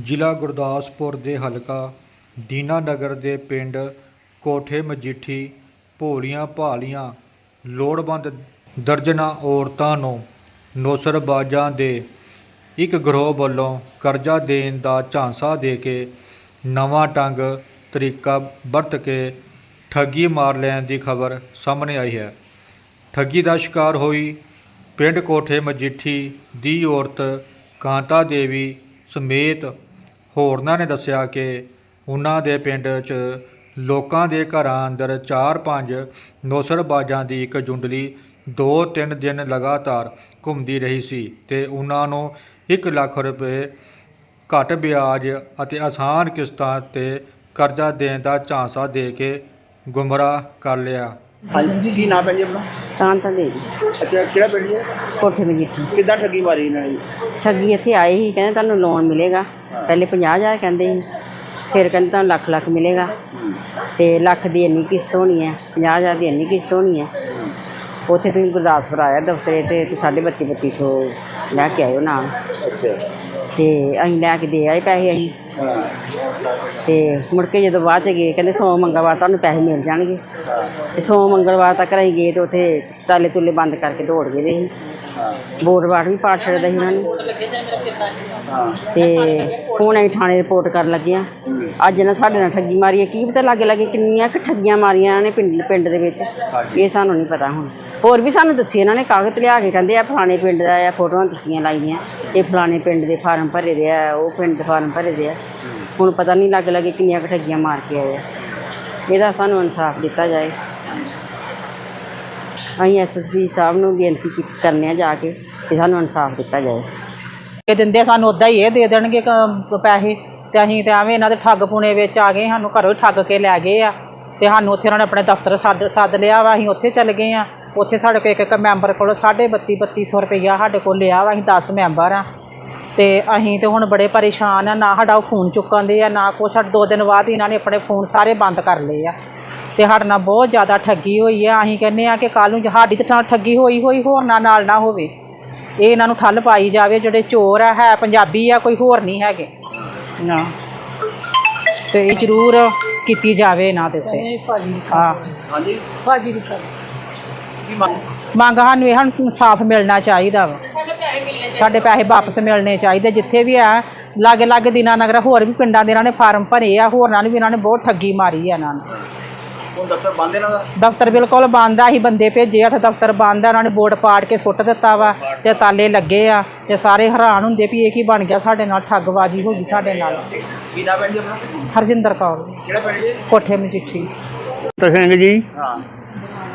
ਜ਼ਿਲ੍ਹਾ ਗੁਰਦਾਸਪੁਰ ਦੇ ਹਲਕਾ ਦੀਨਾਨਗਰ ਦੇ ਪਿੰਡ ਕੋਠੇ ਮਜੀਠੀ ਭੋਲੀਆਂ ਭਾਲੀਆਂ ਲੋੜਵੰਦ ਦਰਜਨਾਂ ਔਰਤਾਂ ਨੂੰ ਨੌਸਰਬਾਜ਼ਾਂ ਦੇ ਇੱਕ ਗਰੋਹ ਵੱਲੋਂ ਕਰਜ਼ਾ ਦੇਣ ਦਾ ਝਾਂਸਾ ਦੇ ਕੇ ਨਵਾਂ ਢੰਗ ਤਰੀਕਾ ਵਰਤ ਕੇ ਠੱਗੀ ਮਾਰ ਲੈਣ ਦੀ ਖਬਰ ਸਾਹਮਣੇ ਆਈ ਹੈ। ਠੱਗੀ ਦਾ ਸ਼ਿਕਾਰ ਹੋਈ ਪਿੰਡ ਕੋਠੇ ਮਜੀਠੀ ਦੀ ਔਰਤ ਕਾਂਤਾ ਦੇਵੀ ਸਮੇਤ ਹੋਰਨਾਂ ਨੇ ਦੱਸਿਆ ਕਿ ਉਹਨਾਂ ਦੇ ਪਿੰਡ 'ਚ ਲੋਕਾਂ ਦੇ ਘਰਾਂ ਅੰਦਰ 4-5 ਨੌਸਰਬਾਜ਼ਾਂ ਦੀ ਇੱਕ ਜੁੰਡਲੀ 2-3 ਦਿਨ ਲਗਾਤਾਰ ਘੁੰਮਦੀ ਰਹੀ ਸੀ ਤੇ ਉਹਨਾਂ ਨੂੰ 1 ਲੱਖ ਰੁਪਏ ਘੱਟ ਵਿਆਜ ਅਤੇ ਆਸਾਨ ਕਿਸ਼ਤਾਂ ਤੇ ਕਰਜ਼ਾ ਦੇਣ ਦਾ ਝਾਂਸਾ ਦੇ ਕੇ ਗੁੰਮਰਾਹ ਕਰ ਲਿਆ। ਹਾਂਜੀ। ਕੀ ਨਾਮ ਹੈ ਜੀ ਆਪਣਾ? ਕਾਂਤਾ ਦੇਵੀ। ਅੱਛਾ ਕਿਹੜਾ ਪਿੰਡ ਜੀ ਕੋਠੇ ਮਜੀਠੀ ਕਿੱਦਾਂ ਠੱਗੀ ਮਾਰੀ ਇਹਨਾਂ ਨੇ? ਜੀ? ਠੱਗੀ ਇੱਥੇ ਆਏ ਸੀ ਕਹਿੰਦੇ ਤੁਹਾਨੂੰ ਲੋਨ ਮਿਲੇਗਾ। ਪਹਿਲੇ 50000 ਕਹਿੰਦੇ ਸੀ। ਫਿਰ ਕਹਿੰਦੇ ਤੁਹਾਨੂੰ ਲੱਖ ਲੱਖ ਮਿਲੇਗਾ। ਤੇ ਲੱਖ ਦੀ ਇੰਨੀ ਕਿਸ਼ਤ ਹੋਣੀ ਹੈ 50000 ਦੀ ਇੰਨੀ ਕਿਸ਼ਤ ਹੋਣੀ ਹੈ। ਉੱਥੇ ਤੁਸੀਂ ਗੁਰਦਾਸਪੁਰ ਆਇਆ ਦਫ਼ਤਰੇ ਤੇ ਤੇ ਸਾਢੇ ਬੱਤੀ ਬੱਤੀ ਸੌ ਲੈ ਕੇ ਆਇਓ ਨਾਲ। ਅੱਛਾ। ਤੇ ਅਸੀਂ ਲੈ ਕੇ ਦੇ ਆਏ ਪੈਸੇ ਅਸੀਂ। ਹਾਂ ਤੇ ਮੁੜ ਕੇ ਜਦੋਂ ਬਾਅਦ ਚ ਗਏ, ਕਹਿੰਦੇ ਸੋਮ ਮੰਗਲਵਾਰ ਤੁਹਾਨੂੰ ਪੈਸੇ ਮਿਲ ਜਾਣਗੇ। ਤੇ ਸੋਮ ਮੰਗਲਵਾਰ ਤੱਕ ਅਸੀਂ ਗਏ ਤੇ ਉੱਥੇ ਤਾਲੇ ਤੁਲੇ ਬੰਦ ਕਰਕੇ ਦੌੜ ਗਏ ਦੇ ਸੀ ਹਾਂ ਬੋਰਡ ਵਾਟ ਵੀ ਪਾੜ ਛੱਡਦਾ ਸੀ ਉਹਨਾਂ ਨੇ। ਹਾਂ ਤੇ ਹੁਣ ਅਸੀਂ ਥਾਣੇ ਰਿਪੋਰਟ ਕਰਨ ਲੱਗੇ ਆ ਅੱਜ ਨਾ ਸਾਡੇ ਨਾਲ ਠੱਗੀ ਮਾਰੀ ਹੈ। ਕੀ ਪਤਾ ਲਾਗੇ ਲਾਗੇ ਕਿੰਨੀਆਂ ਕੁ ਠੱਗੀਆਂ ਮਾਰੀਆਂ ਇਹਨਾਂ ਨੇ ਪਿੰਡ ਪਿੰਡ ਦੇ ਵਿੱਚ। ਇਹ ਸਾਨੂੰ ਨਹੀਂ ਪਤਾ ਹੁਣ। ਹੋਰ ਵੀ ਸਾਨੂੰ ਦੱਸੀ ਇਹਨਾਂ ਨੇ, ਕਾਗਜ਼ ਲਿਆ ਕੇ ਕਹਿੰਦੇ ਆ ਫਲਾਣੇ ਪਿੰਡ ਦਾ ਆ ਫੋਟੋਆਂ ਦੱਸੀਆਂ ਲਾਈਆਂ। ਇਹ ਫਲਾਣੇ ਪਿੰਡ ਦੇ ਫਾਰਮ ਭਰੇ ਦੇ ਆ, ਉਹ ਪਿੰਡ ਦੇ ਫਾਰਮ ਭਰੇ ਦੇ ਆ। ਹੁਣ ਪਤਾ ਨਹੀਂ ਲੱਗ ਲੱਗੇ ਕਿੰਨੀਆਂ ਕੁ ਠੱਗੀਆਂ ਮਾਰ ਕੇ ਆਏ ਆ। ਇਹਦਾ ਸਾਨੂੰ ਇਨਸਾਫ ਦਿੱਤਾ ਜਾਏ। ਅਸੀਂ ਐਸਐਸਪੀ ਸਾਹਿਬ ਨੂੰ ਬੇਨਤੀ ਕੀਤੀ ਕਰਨੇ ਆ ਜਾ ਕੇ ਕਿ ਸਾਨੂੰ ਇਨਸਾਫ ਦਿੱਤਾ ਜਾਏ। ਇਹ ਦਿੰਦੇ ਸਾਨੂੰ ਉਦਾਂ ਹੀ ਇਹ ਦੇ ਦੇਣਗੇ ਕ- ਪੈਸੇ। ਤੇ ਅਸੀਂ ਤੇ ਐਵੇਂ ਇਹਨਾਂ ਦੇ ਠੱਗ ਪੁਣੇ ਵਿੱਚ ਆ ਗਏ, ਸਾਨੂੰ ਘਰੋਂ ਠੱਗ ਕੇ ਲੈ ਗਏ ਆ। ਤੇ ਸਾਨੂੰ ਉੱਥੇ ਉਹਨਾਂ ਨੇ ਆਪਣੇ ਦਫ਼ਤਰ ਸੱਦ ਸੱਦ ਲਿਆ ਵਾ, ਅਸੀਂ ਉੱਥੇ ਚੱਲ ਗਏ ਆ। ਉੱਥੇ ਸਾਡੇ ਕੋਲ ਇੱਕ ਇੱਕ ਮੈਂਬਰ ਕੋਲੋਂ ਸਾਢੇ ਬੱਤੀ ਬੱਤੀ ਸੌ ਰੁਪਈਆ ਸਾਡੇ ਕੋਲ ਲਿਆ ਵਾ ਅਸੀਂ 10 ਮੈਂਬਰ ਆ। ਤੇ ਅਸੀਂ ਤੇ ਹੁਣ ਬੜੇ ਪਰੇਸ਼ਾਨ ਆ ਨਾ ਸਾਡਾ ਫੋਨ ਚੁੱਕਣ ਦੇ ਆ ਨਾ ਕੁਛ ਸਾਡੇ ਦੋ ਦਿਨ ਬਾਅਦ ਇਹਨਾਂ ਨੇ ਆਪਣੇ ਫੋਨ ਸਾਰੇ ਬੰਦ ਕਰ ਲਏ ਆ। ਤੇ ਸਾਡੇ ਨਾਲ ਬਹੁਤ ਜ਼ਿਆਦਾ ਠੱਗੀ ਹੋਈ ਆ ਅਸੀਂ ਕਹਿੰਦੇ ਆ ਕਿ ਕੱਲ ਨੂੰ ਸਾਡੀ ਤੇ ਠੱਗੀ ਹੋਈ ਹੋਈ ਹੋਰਨਾਂ ਨਾਲ ਨਾ ਹੋਵੇ। ਇਹ ਇਹਨਾਂ ਨੂੰ ਠੱਲ ਪਾਈ ਜਾਵੇ ਜਿਹੜੇ ਚੋਰ ਆ ਹੈ ਪੰਜਾਬੀ ਆ ਕੋਈ ਹੋਰ ਨਹੀਂ ਹੈਗੇ। ਨਾ। ਤੇ ਇਹ ਜ਼ਰੂਰ ਕੀਤੀ ਜਾਵੇ ਇਹਨਾਂ ਦੇ ਉੱਤੇ। ਹਾਂ। ਹਾਂਜੀ ਭਾਜੀ ਕੀ ਮੰਗ? ਮੰਗ ਸਾਨੂੰ ਇਹ ਸਾਨੂੰ ਇਨਸਾਫ ਮਿਲਣਾ ਚਾਹੀਦਾ ਵਾ। ਸਾਡੇ ਪੈਸੇ ਵਾਪਸ ਮਿਲਣੇ ਚਾਹੀਦੇ ਜਿੱਥੇ ਵੀ ਆ ਲਾਗੇ ਲਾਗੇ ਦਿਨਾਂ ਨਗਰ ਹੋਰ ਵੀ ਪਿੰਡਾਂ ਦੇ ਇਹਨਾਂ ਨੇ ਫਾਰਮ ਭਰੇ ਆ ਹੋਰਨਾਂ ਨੂੰ ਵੀ ਇਹਨਾਂ ਨੇ ਬਹੁਤ ਠੱਗੀ ਮਾਰੀ ਆ ਇਹਨਾਂ ਨੇ। ਹੁਣ ਦਫ਼ਤਰ ਬੰਦ ਇਹਨਾਂ ਦਾ? ਦਫ਼ਤਰ ਬਿਲਕੁਲ ਬੰਦ ਆ ਅਸੀਂ ਬੰਦੇ ਭੇਜੇ ਆ ਤੇ ਦਫ਼ਤਰ ਬੰਦ ਆ ਉਹਨਾਂ ਨੇ ਬੋਰਡ ਪਾੜ ਕੇ ਸੁੱਟ ਦਿੱਤਾ ਵਾ ਤੇ ਤਾਲੇ ਲੱਗੇ ਆ ਤੇ ਸਾਰੇ ਹੈਰਾਨ ਹੁੰਦੇ ਵੀ ਇਹ ਕੀ ਬਣ ਗਿਆ ਸਾਡੇ ਨਾਲ ਠੱਗਬਾਜ਼ੀ ਹੋ ਗਈ ਸਾਡੇ ਨਾਲ। ਕੀ ਨਾਮ ਹੈ ਜੀ ਆਪਣਾ? ਹਰਜਿੰਦਰ ਕੌਰ। ਕਿਹੜਾ ਪਿੰਡ ਜੀ? ਕੋਠੇ ਮਜੀਠੀ ਤਾਂ ਸਿੰਘ ਜੀ। ਹਾਂ।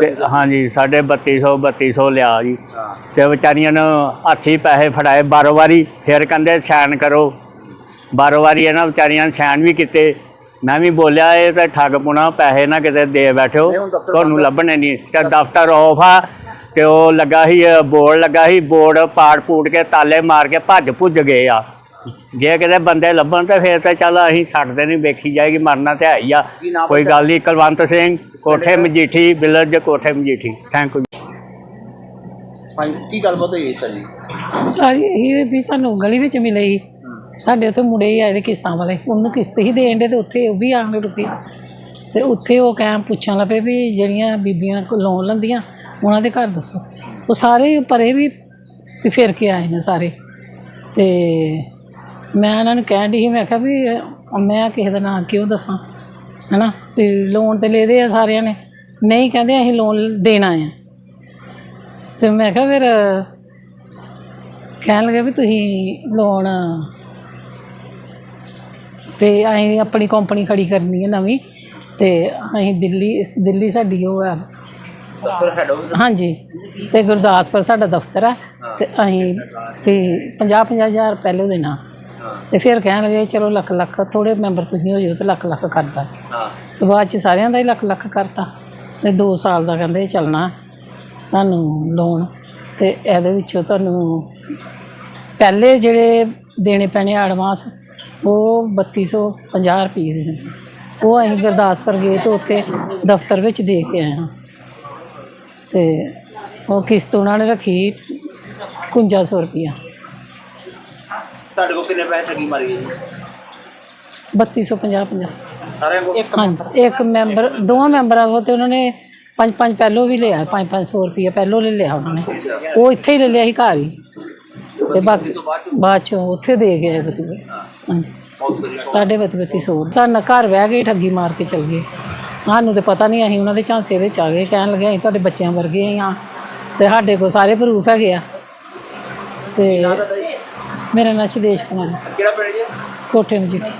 ਤੇ ਹਾਂਜੀ ਸਾਢੇ 3200 3200 ਲਿਆ ਜੀ। ਤੇ ਵਿਚਾਰੀਆਂ ਨੂੰ ਹੱਥੀ ਪੈਸੇ ਫੜਾਏ ਬਾਰੋ ਵਾਰੀ ਫਿਰ ਕਹਿੰਦੇ ਸਾਈਨ ਕਰੋ। ਬਾਰੋ ਵਾਰੀ ਇਹਨਾਂ ਵਿਚਾਰੀਆਂ ਨੇ ਸਾਈਨ ਵੀ ਕੀਤੇ। ਮੈਂ ਵੀ ਬੋਲਿਆ ਇਹ ਤਾਂ ਠੱਗ ਪੁਣਾ ਪੈਸੇ ਨਾ ਕਿਤੇ ਦੇ ਬੈਠੋ। ਤੁਹਾਨੂੰ। ਲੱਭਣੇ ਨਹੀਂ। ਤੇ ਦਫ਼ਤਰ ਆਫ ਆ ਤੇ ਉਹ ਲੱਗਾ ਸੀ ਬੋਰਡ ਲੱਗਾ ਸੀ ਬੋਰਡ ਪਾੜ ਪੂੜ ਕੇ ਤਾਲੇ ਮਾਰ ਕੇ ਭੱਜ ਭੁੱਜ ਗਏ ਆ। ਜੇ ਕਿਤੇ ਬੰਦੇ ਲੱਭਣ ਤੇ ਫਿਰ ਤਾਂ ਚੱਲ ਅਸੀਂ ਛੱਡਦੇ ਨਹੀਂ ਵੇਖੀ ਜਾਏਗੀ ਮਰਨਾ ਤੇ ਹੈ ਹੀ ਆ। ਕੀ ਨਾਮ ਕੋਈ? ਗੱਲ ਨਹੀਂ ਕੁਲਵੰਤ ਸਿੰਘ ਕੋਠੇ ਮਜੀਠੀ ਵਿਲੇਜ ਕੋਠੇ ਮਜੀਠੀ। ਥੈਂਕ ਯੂ ਹਾਂਜੀ ਕੀ ਗੱਲਬਾਤ ਹੋਈ ਸਰ ਜੀ? ਸਾਰੀ ਇਹ ਵੀ ਸਾਨੂੰ ਗਲੀ ਵਿੱਚ ਮਿਲੇ ਸੀ। ਸਾਡੇ ਉੱਥੇ ਮੁੰਡੇ ਹੀ ਆਏ ਦੇ ਕਿਸ਼ਤਾਂ ਵਾਲੇ। ਉਹਨੂੰ ਕਿਸ਼ਤ ਹੀ ਦੇਣ ਦੇ ਤੇ ਉੱਥੇ ਉਹ ਵੀ ਆਣ ਰੁਕੇ ਤੇ ਉੱਥੇ ਉਹ ਕਹਿ ਪੁੱਛਣ ਲੱਪੇ ਵੀ ਜਿਹੜੀਆਂ ਬੀਬੀਆਂ ਕੋ ਲੋਨ ਲੈਂਦੀਆਂ ਉਹਨਾਂ ਦੇ ਘਰ ਦੱਸੋ। ਉਹ ਸਾਰੇ ਪਰੇ ਵੀ ਵੀ ਫਿਰ ਕੇ ਆਏ ਨੇ ਸਾਰੇ। ਤੇ ਮੈਂ ਉਹਨਾਂ ਨੂੰ ਕਹਿਣ ਦੀ ਮੈਂ ਕਿਹਾ ਵੀ ਮੈਂ ਕਿਸੇ ਦਾ ਨਾਂ ਕਿਉਂ ਦੱਸਾਂ ਹਨਾ? ਤੇ ਲੋਨ ਤੇ ਲੈਦੇ ਆ ਸਾਰਿਆਂ ਨੇ। ਨਹੀਂ ਕਹਿੰਦੇ ਅਸੀਂ ਲੋਨ ਦੇਣਾ ਆ ਤੇ ਮੈਂ ਕਿਹਾ ਫਿਰ ਕਹਿਣ ਲੱਗੇ ਵੀ ਤੁਸੀਂ ਲੋਨ ਤੇ ਅਸੀਂ ਆਪਣੀ ਕੰਪਨੀ ਖੜੀ ਕਰਨੀ ਹੈ ਨਵੀਂ ਤੇ ਅਸੀਂ ਦਿੱਲੀ ਦਿੱਲੀ ਸਾਡੀ ਉਹ ਹੈ ਦਫ਼ਤਰ ਹੈਡ ਆਫਿਸ ਹਾਂਜੀ। ਤੇ ਗੁਰਦਾਸਪੁਰ ਸਾਡਾ ਦਫ਼ਤਰ ਹੈ ਤੇ ਅਸੀਂ ਵੀ 50 50 ਹਜ਼ਾਰ ਪਹਿਲੋਂ ਦੇਣਾ। ਹਾਂ ਤੇ ਫਿਰ ਕਹਿਣ ਲੱਗੇ ਚਲੋ ਲੱਖ ਲੱਖ ਥੋੜੇ ਮੈਂਬਰ ਤੁਸੀਂ ਹੋ ਜਾਓ ਤੇ ਲੱਖ ਲੱਖ ਕਰਦਾ ਹਾਂ। ਤੇ ਬਾਅਦ ਚ ਸਾਰਿਆਂ ਦਾ ਹੀ ਲੱਖ ਲੱਖ ਕਰਤਾ। ਤੇ 2 ਸਾਲ ਦਾ ਕਹਿੰਦੇ ਚੱਲਣਾ ਤੁਹਾਨੂੰ ਲੋਨ ਤੇ ਇਹਦੇ ਵਿੱਚੋਂ ਤੁਹਾਨੂੰ ਪਹਿਲੇ ਜਿਹੜੇ ਦੇਣੇ ਪੈਣੇ ਐਡਵਾਂਸ ਉਹ 3250 ਰੁਪਏ ਦੇ। ਉਹ ਅਸੀਂ ਗੁਰਦਾਸਪੁਰ ਗਏ ਤੇ ਉੱਥੇ ਦਫ਼ਤਰ ਵਿੱਚ ਦੇ ਕੇ ਆਏ ਹਾਂ। ਤੇ ਉਹ ਕਿਸ਼ਤ ਉਹਨਾਂ ਨੇ ਰੱਖੀ 5100 ਰੁਪਇਆ ਤੁਹਾਡੇ ਕੋਲ ਕਿੰਨੇ ਪੈਸੇ ਠੱਗੀ ਮਾਰੀ ਹੈ? ਜੀ 3250 50 ਸਾਰਿਆਂ ਕੋਲ? ਹਾਂਜੀ ਇੱਕ ਮੈਂਬਰ ਦੋਵਾਂ ਮੈਂਬਰਾਂ ਕੋਲ ਤੇ ਉਹਨਾਂ ਨੇ ਪੰਜ ਪੰਜ ਪਹਿਲੋਂ ਵੀ ਲਿਆ ਪੰਜ ਪੰਜ ਸੌ ਰੁਪਇਆ ਪਹਿਲੋਂ ਲੈ ਲਿਆ ਉਹਨਾਂ ਨੇ। ਉਹ ਇੱਥੇ ਹੀ ਲੈ ਲਿਆ ਸੀ ਘਰ ਹੀ। ਤੇ ਬਾਕੀ ਬਾਅਦ ਚੋਂ? ਉੱਥੇ ਦੇ ਗਏ ਬਤੀ ਹਾਂਜੀ। ਬਹੁਤ ਵਧੀਆ। ਸਾਡੇ ਬਤੀ ਬਤੀ ਸੌ। ਸਾਡਾ ਘਰ ਵਹਿ ਗਏ ਠੱਗੀ ਮਾਰ ਕੇ ਚਲ ਗਏ। ਸਾਨੂੰ ਤੇ ਪਤਾ ਨਹੀਂ ਅਸੀਂ ਉਹਨਾਂ ਦੇ ਝਾਂਸੇ ਵਿੱਚ ਆ ਗਏ ਕਹਿਣ ਲੱਗੇ ਅਸੀਂ ਤੁਹਾਡੇ ਬੱਚਿਆਂ ਵਰਗੇ ਹੀ ਹਾਂ। ਤੇ ਸਾਡੇ ਕੋਲ ਸਾਰੇ ਪ੍ਰੂਫ ਹੈਗੇ ਆ। ਤੇ ਮੇਰਾ ਨਾਂ ਸ਼ਦੇਸ਼ ਕੁਮਾਰ ਕਿਹੜਾ ਪਿੰਡ ਜੀ? ਕੋਠੇ ਮਜੀਠੀ।